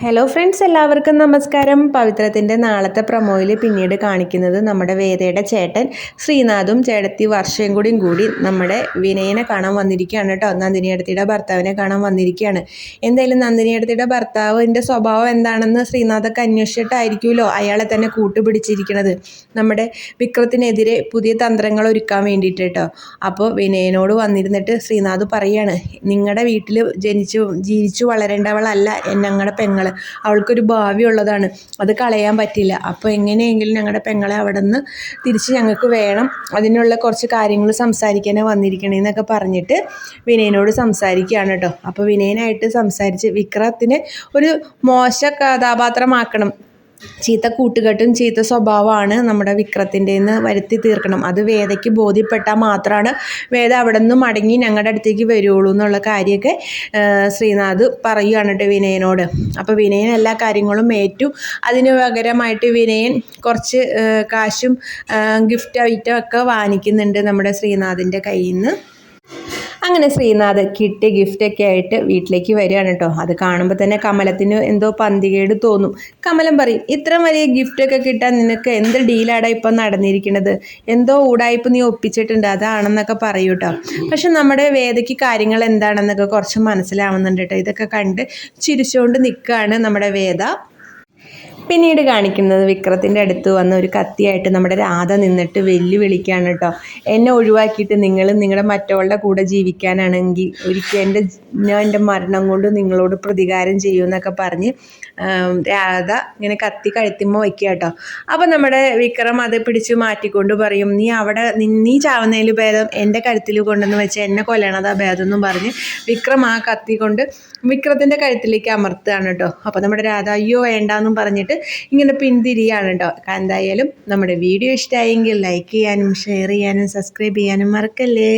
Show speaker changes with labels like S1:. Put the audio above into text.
S1: Hello friends എല്ലാവർക്കും നമസ്കാരം. പവിത്രത്തിന്റെ നാളത്തെ പ്രൊമോയിൽ പിന്നീട് കാണിക്കുന്നത് നമ്മുടെ വേദയുടെ ചേട്ടൻ ശ്രീനാഥും ചേട്ടത്തി വർഷയും കൂടിയും കൂടി നമ്മുടെ വിനയനെ കാണാൻ വന്നിരിക്കുകയാണ് കേട്ടോ. നന്ദിനിയടത്തിയുടെ ഭർത്താവിനെ കാണാൻ വന്നിരിക്കുകയാണ്. എന്തായാലും നന്ദിനിയടത്തിയുടെ ഭർത്താവിന്റെ സ്വഭാവം എന്താണെന്ന് ശ്രീനാഥൊക്കെ അന്വേഷിച്ചിട്ടായിരിക്കുമല്ലോ അയാളെ തന്നെ കൂട്ടുപിടിച്ചിരിക്കുന്നത്. നമ്മുടെ വിക്രത്തിനെതിരെ പുതിയ തന്ത്രങ്ങൾ ഒരുക്കാൻ വേണ്ടിയിട്ട് കേട്ടോ. അപ്പോൾ വിനയനോട് വന്നിരുന്നിട്ട് ശ്രീനാഥ് പറയാണ് നിങ്ങളുടെ വീട്ടിൽ ജനിച്ചു ജീവിച്ചു വളരേണ്ടവളല്ല ഞങ്ങളുടെ പെങ്ങൾ അവൾക്കൊരു ഭാവി ഉള്ളതാണ്. അത് കളയാൻ പറ്റില്ല അപ്പോൾ എങ്ങനെയെങ്കിലും ഞങ്ങളുടെ പെങ്ങളെ അവിടെ നിന്ന് തിരിച്ച് ഞങ്ങൾക്ക് വേണം. അതിനുള്ള കുറച്ച് കാര്യങ്ങൾ സംസാരിക്കാനേ വന്നിരിക്കണേന്നൊക്കെ പറഞ്ഞിട്ട് വിനയനോട് സംസാരിക്കുകയാണ് കേട്ടോ അപ്പോൾ വിനയനായിട്ട് സംസാരിച്ച് വിക്രത്തിനെ ഒരു മോശ കഥാപാത്രമാക്കണം. ചീത്ത കൂട്ടുകെട്ടും ചീത്ത സ്വഭാവമാണ് നമ്മുടെ വിക്രത്തിന്റെ നിന്ന് വരുത്തി തീർക്കണം. അത് വേദയ്ക്ക് ബോധ്യപ്പെട്ടാൽ മാത്രമാണ് വേദ അവിടെ നിന്ന് മടങ്ങി ഞങ്ങളുടെ അടുത്തേക്ക് വരുള്ളൂ എന്നുള്ള കാര്യമൊക്കെ ശ്രീനാഥ് പറയുകയാണ് കേട്ടോ വിനയനോട്. അപ്പോൾ വിനയൻ എല്ലാ കാര്യങ്ങളും ഏറ്റു. അതിന് പകരമായിട്ട് വിനയൻ കുറച്ച് കാശും ഗിഫ്റ്റ് ഐറ്റം ഒക്കെ വാങ്ങിക്കുന്നുണ്ട് നമ്മുടെ ശ്രീനാഥിന്റെ കയ്യിൽ നിന്ന് അങ്ങനെ ശ്രീനാഥ് കിട്ടിയ ഗിഫ്റ്റൊക്കെ ആയിട്ട് വീട്ടിലേക്ക് വരികയാണ് കേട്ടോ അത് കാണുമ്പോൾ തന്നെ കമലത്തിന് എന്തോ പന്തികേട് തോന്നും. കമലം പറയും ഇത്ര വലിയ ഗിഫ്റ്റ് ഒക്കെ കിട്ടാൻ നിനക്ക് എന്ത് ഡീലാടാ ഇപ്പം നടന്നിരിക്കുന്നത് എന്തോ ഊടായ്പ നീ ഒപ്പിച്ചിട്ടുണ്ട് അതാണെന്നൊക്കെ പറയൂ കേട്ടോ പക്ഷെ നമ്മുടെ വേദയ്ക്ക് കാര്യങ്ങൾ എന്താണെന്നൊക്കെ കുറച്ച് മനസ്സിലാവുന്നുണ്ട് കേട്ടോ ഇതൊക്കെ കണ്ട് ചിരിച്ചുകൊണ്ട് നിൽക്കുകയാണ് നമ്മുടെ വേദ. പിന്നീട് കാണിക്കുന്നത് വിക്രത്തിന്റെ അടുത്ത് വന്ന ഒരു കത്തിയായിട്ട് നമ്മുടെ രാധ നിന്നിട്ട് വെല്ലുവിളിക്കുകയാണ് കേട്ടോ. എന്നെ ഒഴിവാക്കിയിട്ട് നിങ്ങൾ നിങ്ങളുടെ മറ്റവളുടെ കൂടെ ജീവിക്കാനാണെങ്കിൽ ഒരിക്കൽ എന്റെ ഞാൻ എന്റെ മരണം കൊണ്ട് നിങ്ങളോട് പ്രതികാരം ചെയ്യുമെന്നൊക്കെ പറഞ്ഞ് രാധ ഇങ്ങനെ കത്തി കഴുത്തിമ്മ വയ്ക്കുക കേട്ടോ. അപ്പം നമ്മുടെ വിക്രം അത് പിടിച്ച് മാറ്റിക്കൊണ്ട് പറയും നീ അവിടെ നീ ചാവുന്നതിൽ ഭേദം എന്റെ കഴുത്തിൽ കൊണ്ടെന്ന് വെച്ച് എന്നെ കൊല്ലണതാ ഭേദം എന്നും പറഞ്ഞ് വിക്രം ആ കത്തി കൊണ്ട് വിക്രത്തിന്റെ കഴുത്തിലേക്ക് അമർത്തുകയാണ് കേട്ടോ. അപ്പോൾ നമ്മുടെ രാധ അയ്യോ വേണ്ടെന്നും പറഞ്ഞിട്ട് ഇങ്ങനെ പിന്തിരിയാണ് കേട്ടോ എന്തായാലും നമ്മുടെ വീഡിയോ ഇഷ്ടമായെങ്കിൽ ലൈക്ക് ചെയ്യാനും ഷെയർ ചെയ്യാനും സബ്സ്ക്രൈബ് ചെയ്യാനും മറക്കല്ലേ?